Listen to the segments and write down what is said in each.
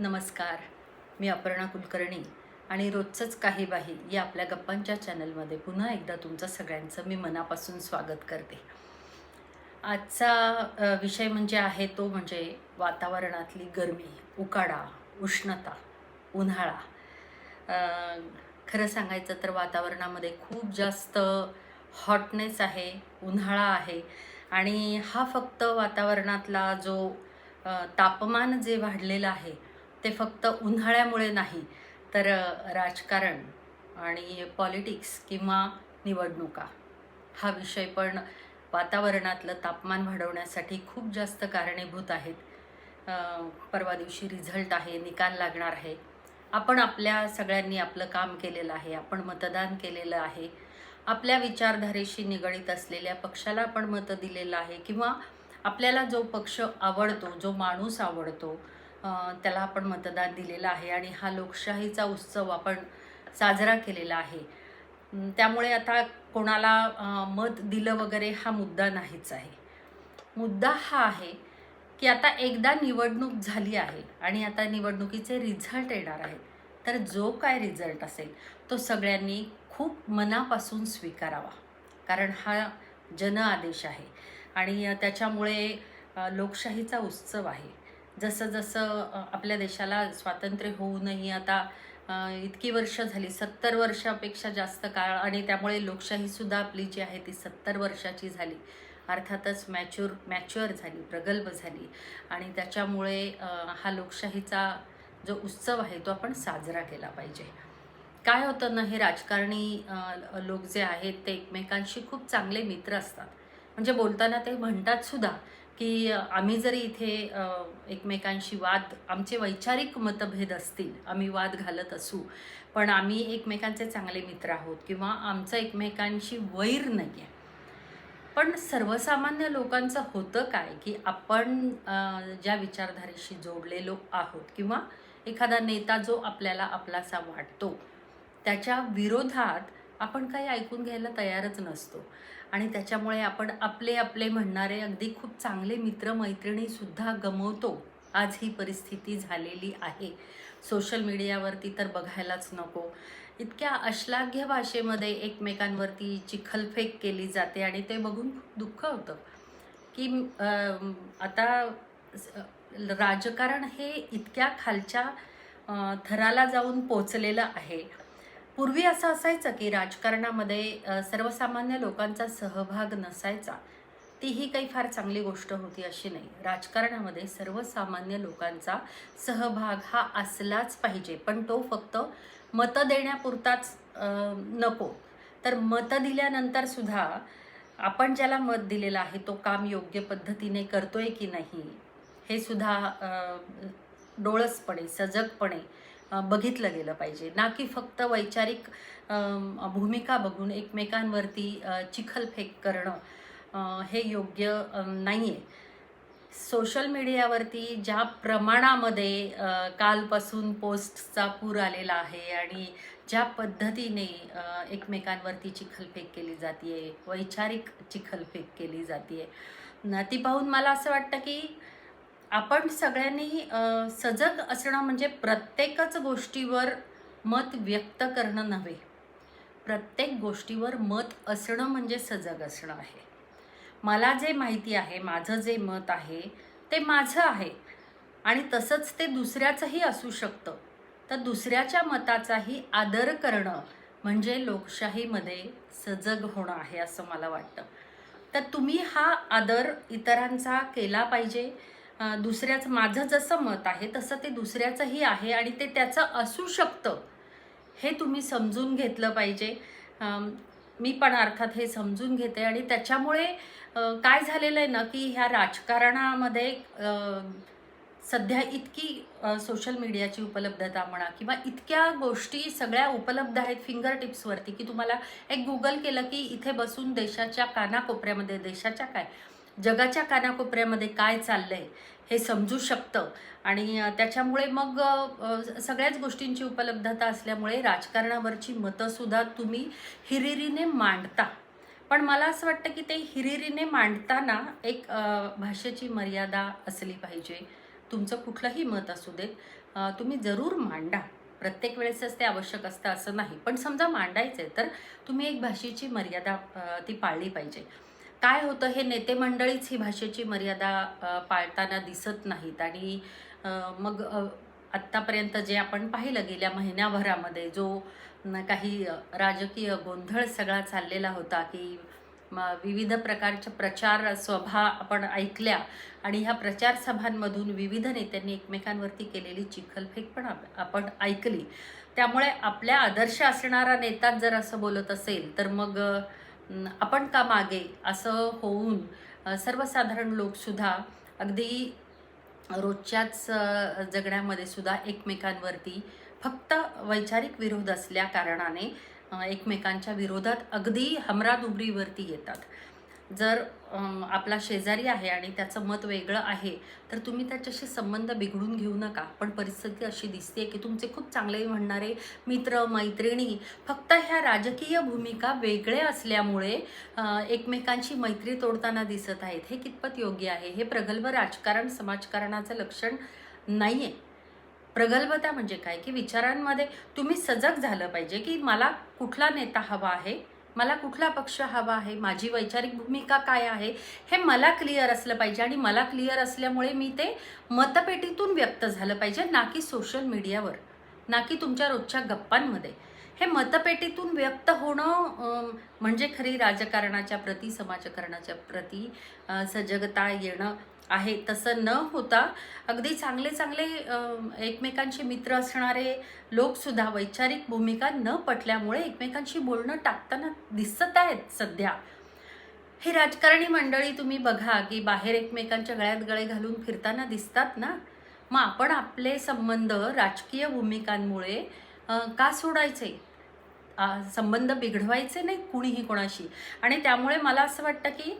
नमस्कार. मी अपर्णा कुलकर्णी आणि रोजचंच काही बाही या आपल्या गप्पांच्या चॅनलमध्ये पुन्हा एकदा तुमचं सगळ्यांचं मी मनापासून स्वागत करते. आजचा विषय म्हणजे आहे तो म्हणजे वातावरणातली गरमी उकाडा उष्णता उन्हाळा. खरं सांगायचं तर वातावरणामध्ये खूप जास्त हॉटनेस आहे उन्हाळा आहे आणि हा फक्त वातावरणातला जो तापमान जे वाढलेलं आहे ते फक्त उन्हाळ्यामुळे नाही तर राजकारण आणि पॉलिटिक्स किंवा निवडणुका हा विषय पण वातावरणातलं तापमान वाढवण्यासाठी खूप जास्त कारणीभूत आहेत. परवा दिवशी रिझल्ट आहे निकाल लागणार आहे. आपण आपल्या सगळ्यांनी आपलं काम केलेलं आहे आपण मतदान केलेलं आहे. आपल्या विचारधारेशी निगडीत असलेल्या पक्षाला आपण मतं दिलेलं आहे किंवा आपल्याला जो पक्ष आवडतो जो माणूस आवडतो त्याला आपण मतदान दिलेलं आहे आणि हा लोकशाहीचा उत्सव आपण साजरा केलेला आहे. त्यामुळे आता कोणाला मत दिलं वगैरे हा मुद्दा नाहीच आहे. मुद्दा हा आहे की आता एकदा निवडणूक झाली आहे आणि आता निवडणुकीचे रिझल्ट येणार आहेत तर जो काय रिझल्ट असेल तो सगळ्यांनी खूप मनापासून स्वीकारावा. कारण हा जन आदेश आहे आणि त्याच्यामुळे लोकशाहीचा उत्सव आहे. जसं जसं आपल्या देशाला स्वातंत्र्य होऊनही आता इतकी वर्ष झाली सत्तर वर्षापेक्षा जास्त काळ आणि त्यामुळे लोकशाहीसुद्धा आपली जी आहे ती सत्तर वर्षाची झाली. अर्थातच मॅच्युअर मॅच्युअर झाली प्रगल्भ झाली. आणि त्याच्यामुळे हा लोकशाहीचा जो उत्सव आहे तो आपण साजरा केला पाहिजे. काय होतं ना हे राजकारणी लोक जे आहेत ते एकमेकांशी खूप चांगले मित्र असतात. म्हणजे बोलताना ते म्हणतात सुद्धा की आम्ही जरी इथे एकमेकांशी वाद आमचे वैचारिक मतभेद असतील आम्ही वाद घालत असू पण आम्ही एकमेकांचे चांगले मित्र आहोत किंवा आमचं एकमेकांशी वैर नाही आहे पण सर्वसामान्य लोकांचं होतं काय की आपण ज्या विचारधारेशी जोडलेलो आहोत किंवा एखादा नेता जो आपल्याला आपलासा वाटतो त्याच्या विरोधात आपण काही ऐकून घ्यायला तयारच नसतो. आणि त्याच्यामुळे आपण आपले आपले म्हणणारे अगदी खूप चांगले मित्र मैत्रिणीसुद्धा गमवतो. आज ही परिस्थिती झालेली आहे. सोशल मीडियावरती तर बघायलाच नको. इतक्या अश्लाघ्य भाषेमध्ये एकमेकांवरती चिखलफेक केली जाते आणि ते बघून खूप दुःख होतं. की आता राजकारण हे इतक्या खालच्या थराला जाऊन पोचलेलं आहे. पूर्वी असं असायचं की राजकारणामध्ये सर्वसामान्य लोकांचा सहभाग नसायचा. तीही काही फार चांगली गोष्ट होती अशी नाही. राजकारणामध्ये सर्वसामान्य लोकांचा सहभाग हा असलाच पाहिजे. पण तो फक्त मतं देण्यापुरताच नको. तर मतं दिल्यानंतर सुद्धा आपण ज्याला मत दिलेलं आहे तो काम योग्य पद्धतीने करतोय की नाही हे सुद्धा डोळसपणे सजगपणे बघितलं गेलं पाहिजे. ना की फक्त वैचारिक भूमिका बघून एकमेकांवरती चिखलफेक करणं हे योग्य नाही आहे सोशल मीडियावरती ज्या प्रमाणामध्ये कालपासून पोस्टचा पूर आलेला आहे आणि ज्या पद्धतीने एकमेकांवरती चिखलफेक केली जाते वैचारिक चिखलफेक केली जाते ती पाहून मला असं वाटतं की आपण सगळ्यांनी सजग असणं म्हणजे प्रत्येकच गोष्टीवर मत व्यक्त करणं नव्हे. प्रत्येक गोष्टीवर मत असणं म्हणजे सजग असणं आहे. मला जे माहिती आहे माझं जे मत आहे ते माझं आहे. आणि तसंच ते दुसऱ्याचंही असू शकतं. तर दुसऱ्याच्या मताचाही आदर करणं म्हणजे लोकशाहीमध्ये सजग होणं आहे असं मला वाटतं. तर तुम्ही हा आदर इतरांचा केला पाहिजे. दुसऱ्याचं माझं जसं मत आहे तसं ते दुसऱ्याचंही आहे आणि ते त्याचं असू शकतं. हे तुम्ही समजून घेतलं पाहिजे. मी पण अर्थात हे समजून घेते आणि त्याच्यामुळे काय झालेलं आहे ना की ह्या राजकारणामध्ये सध्या इतकी सोशल मीडियाची उपलब्धता म्हणा किंवा इतक्या गोष्टी सगळ्या उपलब्ध आहेत फिंगर टिप्सवरती की तुम्हाला एक गुगल केलं की इथे बसून देशाच्या कानाकोपऱ्यामध्ये देशाच्या काय? जगाच्या कानाकोपऱ्यामध्ये काय चाललंय हे समजू शकतं. आणि त्याच्यामुळे मग सगळ्याच गोष्टींची उपलब्धता असल्यामुळे राजकारणावरची मतंसुद्धा तुम्ही हिरिरीने मांडता. पण मला असं वाटतं की ते हिरिरीने मांडताना एक भाषेची मर्यादा असली पाहिजे. तुमचं कुठलंही मत असू देत तुम्ही जरूर मांडा. प्रत्येक वेळेसच ते आवश्यक असतं असं नाही. पण समजा मांडायचं आहे तर तुम्ही एक भाषेची मर्यादा ती पाळली पाहिजे. काय होतं हे नेते मंडळीच ही भाषेची मर्यादा पाळताना दिसत नाहीत. आणि मग आत्तापर्यंत जे आपण पाहिलं गेल्या महिन्याभरामध्ये जो काही राजकीय गोंधळ सगळा चाललेला होता की विविध प्रकारच्या प्रचार सभा आपण ऐकल्या आणि ह्या प्रचार सभांमधून विविध नेत्यांनी एकमेकांवरती केलेली चिखलफेक पण आप- आपण ऐकली. त्यामुळे आपल्या आदर्श असणारा नेताच जर असं बोलत असेल तर मग आपण का मागे असं होऊन सर्वसाधारण लोकसुद्धा अगदी रोजच्याच जगण्यामध्ये सुद्धा एकमेकांवरती फक्त वैचारिक विरोध असल्या कारणाने एकमेकांच्या विरोधात अगदी हमरादुबरीवरती येतात. जर आपला शेजारी आहे आणि त्याचं मत वेगळं आहे तर तुम्ही त्याच्याशी संबंध बिघडून घेऊ नका. पण परिस्थिती अशी दिसते की तुमचे खूप चांगले म्हणणारे मित्र मैत्रिणी फक्त ह्या राजकीय भूमिका वेगळ्या असल्यामुळे एकमेकांशी मैत्री तोडताना दिसत आहेत. हे कितपत योग्य आहे? हे प्रगल्भ राजकारण समाजकारणाचं लक्षण नाही आहे प्रगल्भता म्हणजे काय? की विचारांमध्ये तुम्ही सजग झालं पाहिजे की मला कुठला नेता हवा आहे? मला कुठला पक्ष हवा आहे? माझी वैचारिक भूमिका काय आहे? हे मला क्लिअर असलं पाहिजे आणि मला क्लिअर असल्यामुळे मी ते मतपेटीतून व्यक्त झालं पाहिजे ना की सोशल मीडियावर ना की तुमच्या रोजच्या गप्पांमध्ये. हे मतपेटीतून व्यक्त होणं म्हणजे खरी राजकारणाच्या प्रती समाजकारणाच्या प्रती सजगता येणं आहे. तसं न होता अगदी चांगले चांगले एकमेकांचे मित्र असणारे लोकसुद्धा वैचारिक भूमिका न पटल्यामुळे एकमेकांशी बोलणं टाकताना दिसत आहेत सध्या. हे राजकारणी मंडळी तुम्ही बघा की बाहेर एकमेकांच्या गळ्यात गळे घालून फिरताना दिसतात ना? मग आपण आपले संबंध राजकीय भूमिकांमुळे का सोडायचे? संबंध बिघडवायचे नाही कुणीही कोणाशी? आणि त्यामुळे मला असं वाटतं की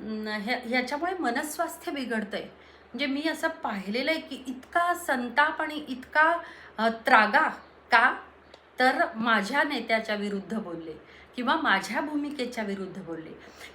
ह्या ह्याच्यामुळे मनस्वास्थ्य बिघडतंय. म्हणजे मी असं पाहिलेलं आहे की इतका संताप आणि इतका त्रागा का? तर माझ्या नेत्याच्या विरुद्ध बोलले. किंवा माझ्या भूमिकेच्या विरुद्ध बोलले.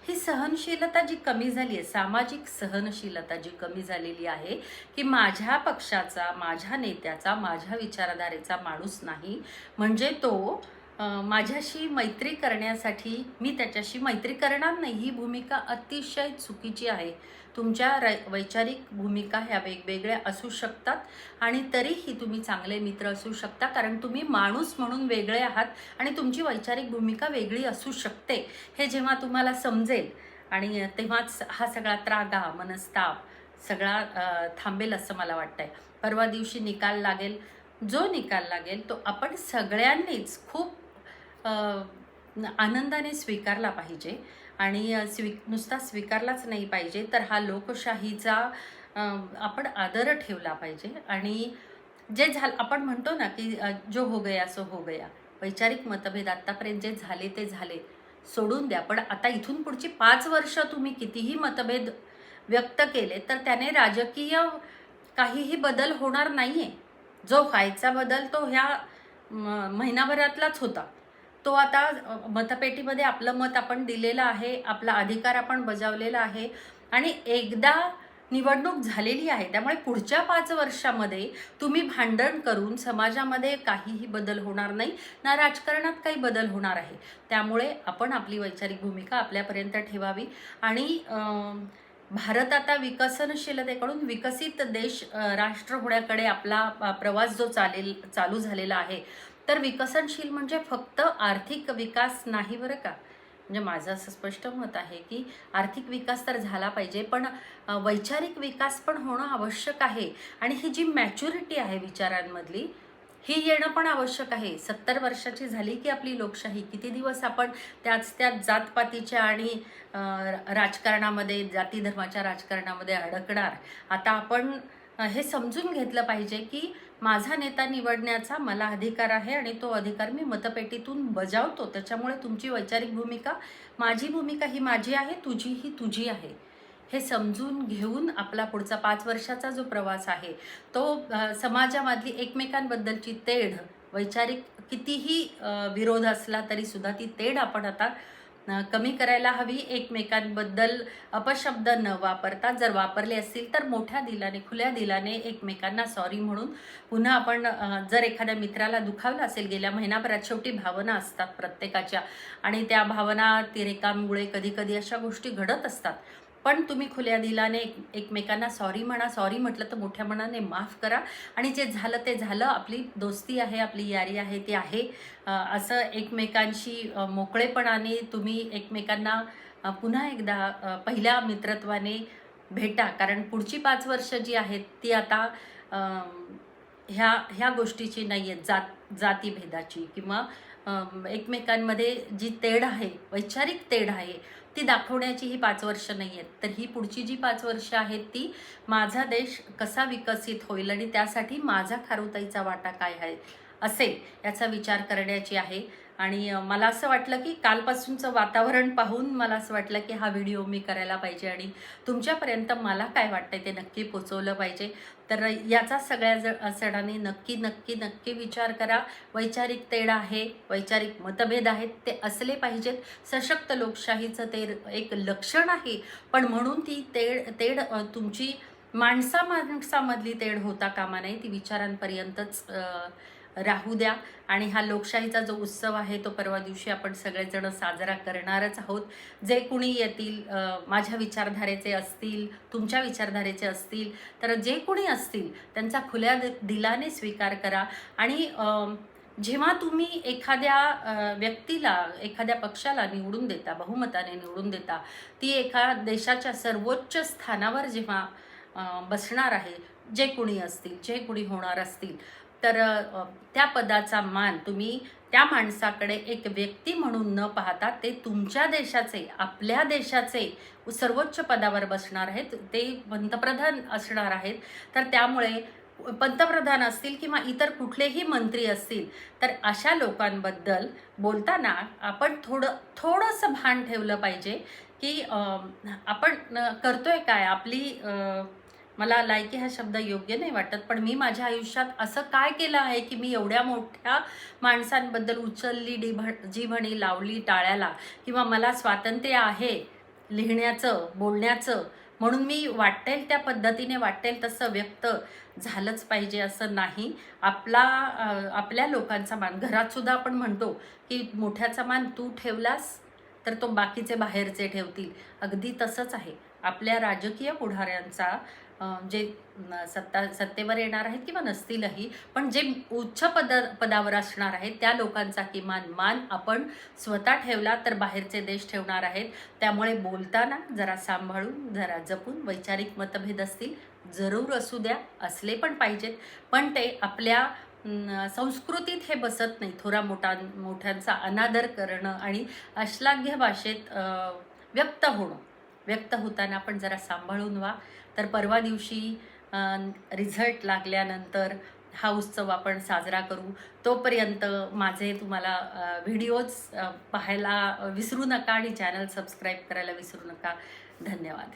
ही सहनशीलता जी कमी झाली आहे सामाजिक सहनशीलता जी कमी झालेली आहे की माझ्या पक्षाचा माझ्या नेत्याचा माझ्या विचारधारेचा माणूस नाही म्हणजे तो माझ्याशी मैत्री करण्यासाठी मी त्याच्याशी मैत्री करणार नाही ही भूमिका अतिशय चुकीची आहे. तुमच्या रै वैचारिक भूमिका ह्या वेगवेगळ्या असू शकतात आणि तरीही तुम्ही चांगले मित्र असू शकता कारण तुम्ही माणूस म्हणून वेगळे आहात आणि तुमची वैचारिक भूमिका वेगळी असू शकते हे जेव्हा तुम्हाला समजेल. आणि तेव्हाच हा सगळा त्रागा मनस्ताप सगळा थांबेल असं मला वाटतंय. परवा दिवशी निकाल लागेल. जो निकाल लागेल तो आपण सगळ्यांनीच खूप आनंदाने स्वीकारला पाहिजे. आणि स्वी नुसता स्वीकारलाच नाही पाहिजे तर हा लोकशाहीचा आपण आदर ठेवला पाहिजे. आणि जे झालं आपण म्हणतो ना की जो हो गया सो हो गया. वैचारिक मतभेद आत्तापर्यंत जे झाले ते झाले. सोडून द्या. पण आता इथून पुढची पाच वर्ष तुम्ही कितीही मतभेद व्यक्त केले तर त्याने राजकीय काहीही बदल होणार नाही आहे जो व्हायचा बदल तो ह्या म- महिनाभरातलाच होता. तो आता मतपेटीमध्ये आपलं मत आपण दिलेलं आहे आपला अधिकार आपण बजावलेला आहे आणि एकदा निवडणूक झालेली आहे त्यामुळे पुढच्या पाच वर्षामध्ये तुम्ही भांडण करून समाजामध्ये काहीही बदल होणार नाही ना राजकारणात काही बदल होणार आहे. त्यामुळे आपण आपली वैचारिक भूमिका आपल्यापर्यंत ठेवावी आणि भारत आता विकसनशीलतेकडून विकसित देश राष्ट्र होण्याकडे आपला प्रवास जो चालेल चालू झालेला आहे तर विकसनशील म्हणजे फक्त आर्थिक विकास नाही बरं का? म्हणजे माझं असं स्पष्ट मत आहे की आर्थिक विकास तर झाला पाहिजे पण वैचारिक विकास पण होणं आवश्यक आहे. आणि ही जी मॅच्युरिटी आहे विचारांमधली ही येणं पण आवश्यक आहे. सत्तर वर्षाची झाली की आपली लोकशाही किती दिवस आपण त्याच त्याच जातपातीच्या आणि राजकारणामध्ये जाती धर्माच्या राजकारणामध्ये अडकणार? आता आपण हे समजून घेतलं पाहिजे की माझा नेता निवडण्याचा मला अधिकार आहे आणि तो अधिकार मी मतपेटीतून बजावतो. त्याच्यामुळे तुमची वैचारिक भूमिका माझी भूमिका ही माझी आहे तुझी ही तुझी आहे. हे समजून घेऊन आपला पुढचा पाच वर्षाचा जो प्रवास आहे तो समाजामधली एकमेकांबद्दलची तेढ वैचारिक कितीही विरोध असला तरी सुद्धा ती तेढ आपण आता कमी करायला हवी. एकमेकांबद्दल अपशब्द न वापरता जर वापरले असतील तर मोठ्या दिलाने खुल्या दिलाने एकमेकांना सॉरी म्हणून पुन्हा आपण जर एखाद्या मित्राला दुखावलं असेल गेल्या महिनाभरात शेवटी भावना असतात प्रत्येकाच्या. आणि त्या भावना तिरेकामुळे कधी कधी अशा गोष्टी घडत असतात. पण तुम्ही खुल्या दिलाने एक एकमेकांना सॉरी म्हणा सॉरी म्हटलं तर मोठ्या मनाने माफ करा. आणि जे झालं ते झालं. आपली दोस्ती आहे आपली यारी आहे ती आहे. असं एकमेकांशी मोकळेपणाने तुम्ही एकमेकांना पुन्हा एकदा पहिल्या मित्रत्वाने भेटा. कारण पुढची पाच वर्ष जी आहेत ती आता ह्या ह्या गोष्टीची नाही आहेत जात जातीभेदाची किंवा एकमेकांमध्ये जी तेढ आहे वैचारिक तेढ आहे ती दाखवण्याची ही पाच वर्ष नाही आहेत. तर ही पुढची जी पाच वर्ष आहेत ती माझा देश कसा विकसित होईल आणि त्यासाठी माझा खारुताईचा वाटा काय आहे असेल याचा विचार करण्याची आहे. आणि मला असं वाटलं की कालपासूनचं वातावरण पाहून मला असं वाटलं की हा व्हिडिओ मी करायला पाहिजे आणि तुमच्यापर्यंत मला काय वाटतं ते नक्की पोचवलं पाहिजे. तर याचा सगळ्या ज जणांनी नक्की नक्की नक्की विचार करा. वैचारिक तेढ आहे वैचारिक मतभेद आहेत ते असले पाहिजेत. सशक्त लोकशाहीचं ते एक लक्षण आहे. पण म्हणून ती तेढ तेढ तुमची माणसा माणसामधली तेढ होता कामा नये ती विचारांपर्यंतच राहू द्या. आणि हा लोकशाहीचा जो उत्सव आहे तो परवा दिवशी आपण सगळेजण साजरा करणारच आहोत. जे कुणी येतील माझ्या विचारधारेचे असतील तुमच्या विचारधारेचे असतील तर जे कुणी असतील त्यांचा खुल्या दि- दिलाने स्वीकार करा. आणि जेव्हा तुम्ही एखाद्या व्यक्तीला एखाद्या पक्षाला निवडून देता बहुमताने निवडून देता ती एका देशाच्या सर्वोच्च स्थानावर जेव्हा बसणार आहे जे कुणी असतील जे कुणी होणार असतील तर त्या पदाचा मान तुम्ही त्या माणसाकडे एक व्यक्ती म्हणून न पाहता ते तुमच्या देशाचे आपल्या देशाचे सर्वोच्च पदावर बसणार आहेत. ते पंतप्रधान असणार आहेत. तर त्यामुळे पंतप्रधान असतील किंवा इतर कुठलेही मंत्री असतील तर अशा लोकांबद्दल बोलताना आपण थोडं थोडंसं भान ठेवलं पाहिजे की आपण करतोय काय? आपली मला लायकी हा शब्द योग्य नाही वाटत पण मी माझ्या आयुष्यात असं काय केलं आहे की मी एवढ्या मोठ्या माणसांबद्दल उचलली डिभ जीभणी लावली टाळ्याला किंवा मला स्वातंत्र्य आहे लिहिण्याचं बोलण्याचं म्हणून मी वाटेल त्या पद्धतीने वाटेल तसं व्यक्त झालंच पाहिजे असं नाही. आपला आपल्या लोकांचा मान घरातसुद्धा आपण म्हणतो की मोठ्याचा मान तू ठेवलास तर तो बाकीचे बाहेरचे ठेवतील. अगदी तसंच आहे. आपल्या राजकीय पुढाऱ्यांचा जे सत्ता सत्तेवर येणार आहेत किंवा नसतीलही पण जे उच्च पद पदावर असणार आहेत त्या लोकांचा किमान मान आपण स्वतः ठेवला तर बाहेरचे देश ठेवणार आहेत. त्यामुळे बोलताना जरा सांभाळून जरा जपून वैचारिक मतभेद असतील जरूर असू द्या असले पण पाहिजेत. पण ते आपल्या संस्कृतीत हे बसत नाही थोरा मोठा मोठ्यांचा अनादर करणं आणि अश्लाघ्य भाषेत व्यक्त होणं. व्यक्त होताना आपण जरा सांभाळून व्हा. तर परवा दिवशी रिझल्ट लागल्यानंतर हा उत्सव आपण साजरा करू. तोपर्यंत माझे तुम्हाला व्हिडिओज पाहायला विसरू नका आणि चॅनल सबस्क्राईब करायला विसरू नका. धन्यवाद.